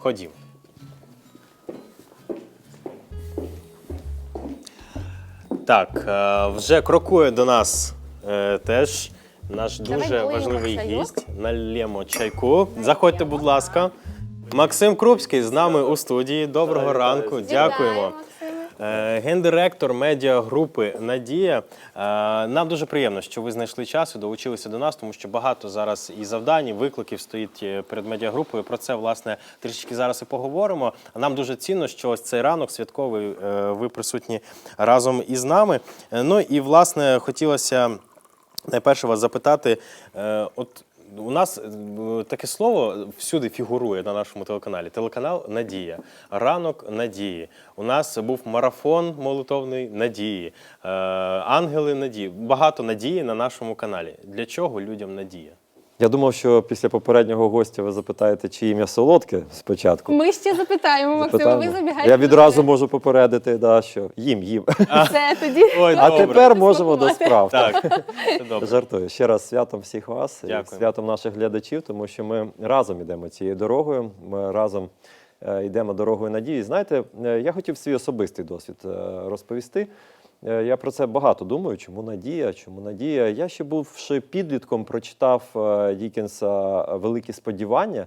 Ходімо. Так, е, вже крокує до нас е, теж наш дуже важливий чайок. гість. Нальємо чайку. Заходьте, будь ласка. Максим Крупський з нами у студії. Доброго ранку. Дякуємо. Е, Гендиректор медіагрупи Надія. Е, Нам дуже приємно, що ви знайшли час і долучилися до нас, тому що багато зараз і завдань, і викликів стоїть е, перед медіагрупою. Про це власне трішки зараз і поговоримо. Нам дуже цінно, що ось цей ранок святковий ви присутні разом із нами. Ну і власне хотілося найперше вас запитати. От у нас е, таке слово всюди фігурує на нашому телеканалі. Телеканал Надія. Ранок Надії. У нас був марафон молитовний Надії, е, Ангели Надії. Багато надії на нашому каналі. Для чого людям надія? Я думав, що після попереднього гостя ви запитаєте, чи ім'я солодке спочатку. Ми ще запитаємо, Максиме, ви забігаєте. Я відразу можу попередити, да, що їм, їм. Все, тоді. Ой, А добре. тепер можемо до справ. Так, це добре. Жартую. Ще раз святом всіх вас, Дякую. святом наших глядачів, тому що ми разом йдемо цією дорогою. Ми разом е, йдемо дорогою надії. Знаєте, е, я хотів свій особистий досвід е, розповісти. Е, Я про це багато думаю. Чому надія? Чому надія? Я ще бувши підлітком, прочитав е, Дікенса Великі сподівання.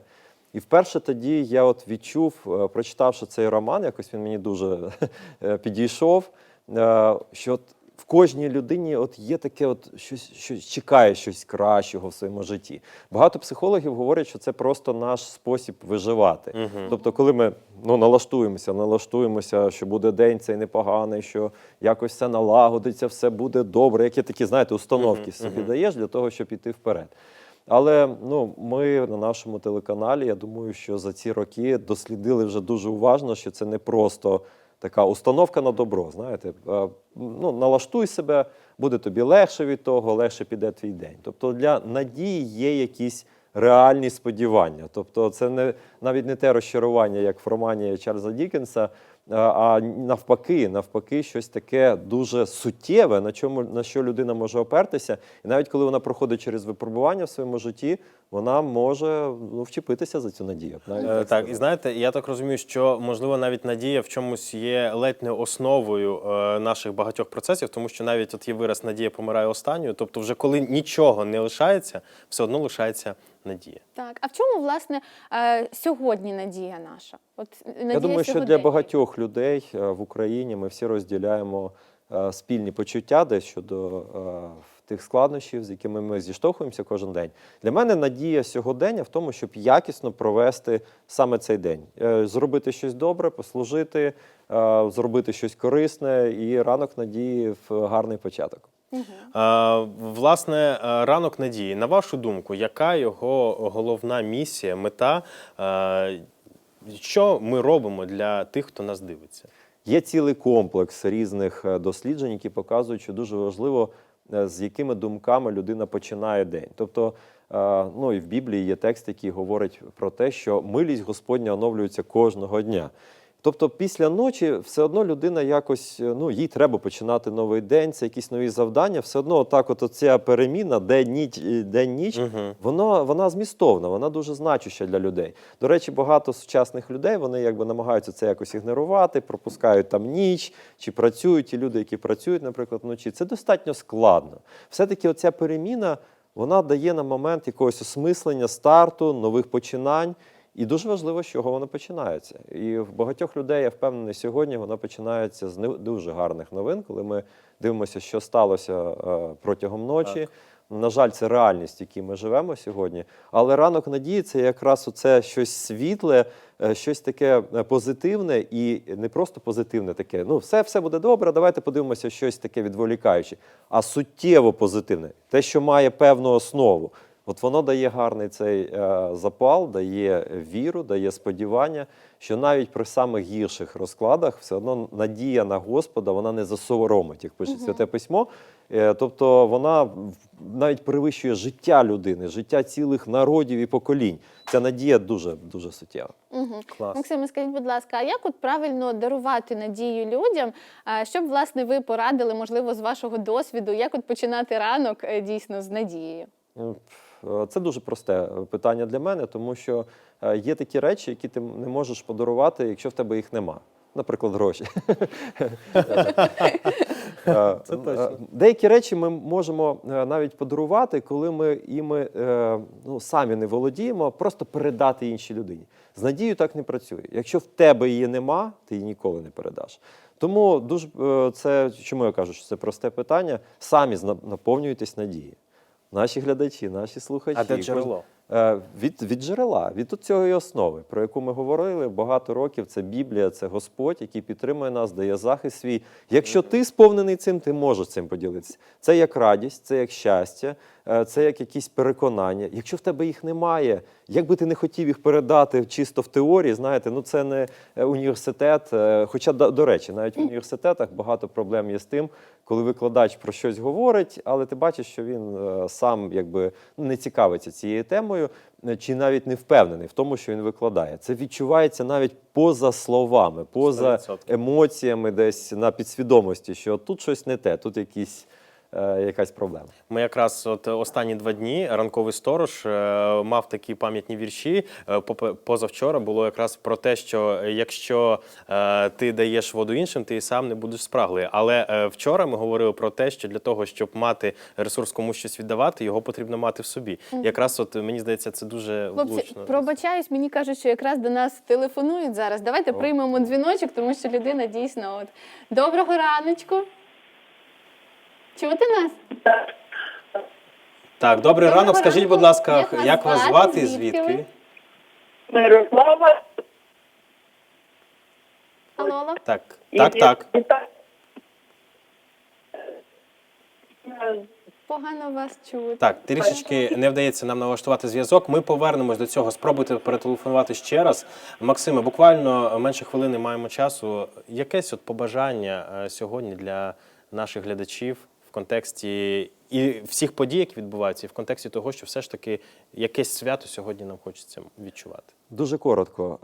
І вперше тоді я от відчув, е, прочитавши цей роман, якось він мені дуже е, підійшов. е, Що кожній людині от є таке, от щось, щось чекає щось кращого в своєму житті. Багато психологів говорять, що це просто наш спосіб виживати. Тобто, коли ми ну, налаштуємося, налаштуємося, що буде день цей непоганий, що якось все налагодиться, все буде добре. Які такі, знаєте, установки собі даєш для того, щоб іти вперед. Але ну, ми на нашому телеканалі, я думаю, що за ці роки дослідили вже дуже уважно, що це не просто така установка на добро. Знаєте, ну, налаштуй себе, буде тобі легше від того, легше піде твій день. Тобто для надії є якісь реальні сподівання. Тобто, це не навіть не те розчарування, як в романі Чарльза Дікенса, а навпаки, навпаки, щось таке дуже суттєве, на чому на що людина може опертися. І навіть коли вона проходить через випробування в своєму житті, вона може ну, вчепитися за цю надію. Навіть Е, так Так, і знаєте, я так розумію, що можливо навіть надія в чомусь є ледь не основою е, наших багатьох процесів, тому що навіть от є вираз надія помирає останньою. Тобто, вже коли нічого не лишається, все одно лишається надія. Так, а в чому, власне, е, сьогодні надія наша? От надія Я думаю, що для сьогодення. багатьох людей е, в Україні ми всі розділяємо е, спільні почуття десь щодо е, тих складнощів, з якими ми зіштовхуємося кожен день. Для мене надія сьогодення в тому, щоб якісно провести саме цей день, Е, зробити щось добре, послужити, е, зробити щось корисне і ранок надії в гарний початок. Е, Власне, ранок надії. На вашу думку, яка його головна місія, мета? Що ми робимо для тих, хто нас дивиться? Є цілий комплекс різних е, досліджень, які показують, що дуже важливо, е, з якими думками людина починає день. Тобто, е, ну і в Біблії є текст, який говорить про те, що милість Господня оновлюється кожного дня. Тобто, після ночі все одно людина якось е, ну їй треба починати новий день, це якісь нові завдання. Все одно, отак, от оця переміна, день ніч, е, день ніч, воно вона змістовна, вона дуже значуща для людей. До речі, багато сучасних людей вони якби намагаються це якось ігнорувати, пропускають там ніч чи працюють. Ті люди, які працюють, наприклад, вночі. Це достатньо складно. Все-таки оця переміна вона дає нам момент якогось осмислення, старту, нових починань. І дуже важливо, з чого воно починається. І в багатьох людей, я впевнений, сьогодні воно починається з не дуже гарних новин, коли ми дивимося, що сталося е, протягом ночі. На жаль, це реальність, в якій ми живемо сьогодні. Але ранок надії це якраз оце щось світле, е, щось таке е, позитивне і не просто позитивне таке. Ну, все, все буде добре. Давайте подивимося щось таке відволікаюче, а суттєво позитивне, те, що має певну основу. От воно дає гарний цей е, запал, дає віру, дає сподівання, що навіть при самих гірших розкладах все одно надія на Господа вона не засоромить, як пише святе письмо. Е, тобто вона навіть перевищує життя людини, життя цілих народів і поколінь. Ця надія дуже дуже суттєва. Угу. Клас. Максиме, скажіть, будь ласка, а як от правильно дарувати надію людям? А, Щоб, власне, ви порадили, можливо, з вашого досвіду, як от починати ранок е, дійсно з надією? Е, Це дуже просте е, питання для мене, тому що е, є такі речі, які ти не можеш подарувати, якщо в тебе їх нема. Наприклад, гроші. Це точно. Деякі речі ми можемо навіть подарувати, коли ми іми ну, самі не володіємо, просто передати іншій людині. З надією так не працює. Якщо в тебе її нема, ти її ніколи не передаш. Тому дуже це чому я кажу, що це просте питання. Самі наповнюйтесь надією. Наші глядачі, наші слухачі. А де джерело? Е, Від, від джерела, від цієї основи, про яку ми говорили багато років. Це Біблія, це Господь, який підтримує нас, дає захист свій. Якщо ти сповнений цим, ти можеш цим поділитися. Це як радість, це як щастя, е, це як якісь переконання. Якщо в тебе їх немає, як би ти не хотів їх передати чисто в теорії, знаєте, ну це не е, університет. Хоча, до, речі, навіть в університетах багато проблем є з тим, коли викладач про щось говорить, але ти бачиш, що він сам якби не цікавиться цією темою, е, чи навіть не впевнений в тому, що він викладає. Це відчувається навіть поза словами, поза 100%. емоціями, десь на підсвідомості, що тут щось не те, тут якісь, якась проблема. Ми якраз от останні два дні ранковий сторож е, мав такі пам'ятні вірші. Е, Позавчора було якраз про те, що якщо е, ти даєш воду іншим, ти і сам не будеш спраглий. Але е, вчора ми говорили про те, що для того, щоб мати ресурс комусь щось віддавати, його потрібно мати в собі. Якраз от мені здається, це дуже Хлопці, влучно. пробачаюсь, мені кажуть, що якраз до нас телефонують зараз. Давайте приймемо дзвіночок, тому що людина дійсно от. Доброго раночку. Чути нас? Так, добрий Доброго ранок. Скажіть, ранку. будь ласка, Як вас як вас звати? звати і Звідки ви? звідки? Мирослава. Алло, алло. Так, так, так. Погано вас чути. Так, трішечки не вдається нам налаштувати зв'язок. Ми повернемось до цього. Спробуйте перетелефонувати ще раз. Максиме, буквально менше хвилини маємо часу. Якесь от побажання е, сьогодні для наших глядачів контексті і всіх подій, які відбуваються, і в контексті того, що все ж таки якесь свято сьогодні нам хочеться відчувати. Дуже коротко.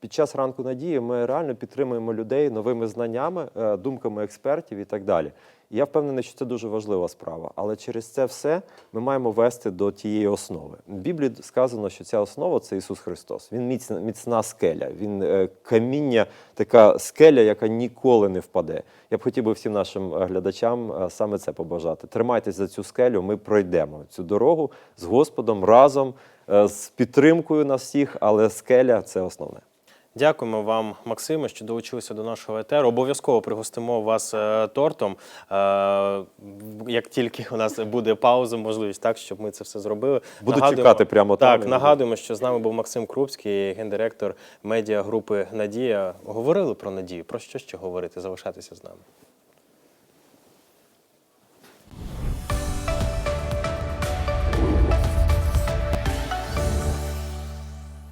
Під час ранку надії ми реально підтримуємо людей новими знаннями, е, думками експертів і так далі. Я впевнений, що це дуже важлива справа. Але через це все ми маємо вести до тієї основи. В Біблії сказано, що ця основа це Ісус Христос. Він міцна, міцна скеля, він е, каміння, така скеля, яка ніколи не впаде. Я б хотів би всім нашим глядачам е, саме це побажати. Тримайтесь за цю скелю, ми пройдемо цю дорогу з Господом разом, е, з підтримкою на всіх, але скеля це основне. Дякуємо вам, Максиме, що долучилися до нашого етеру. Обов'язково пригостимо вас е, тортом. Е, як тільки у нас буде пауза, можливість, так, щоб ми це все зробили. Буду чекати прямо там Так, нагадуємо, що з нами був Максим Крупський, гендиректор медіагрупи Надія. Говорили про надію. Про що ще говорити? Залишайтеся з нами.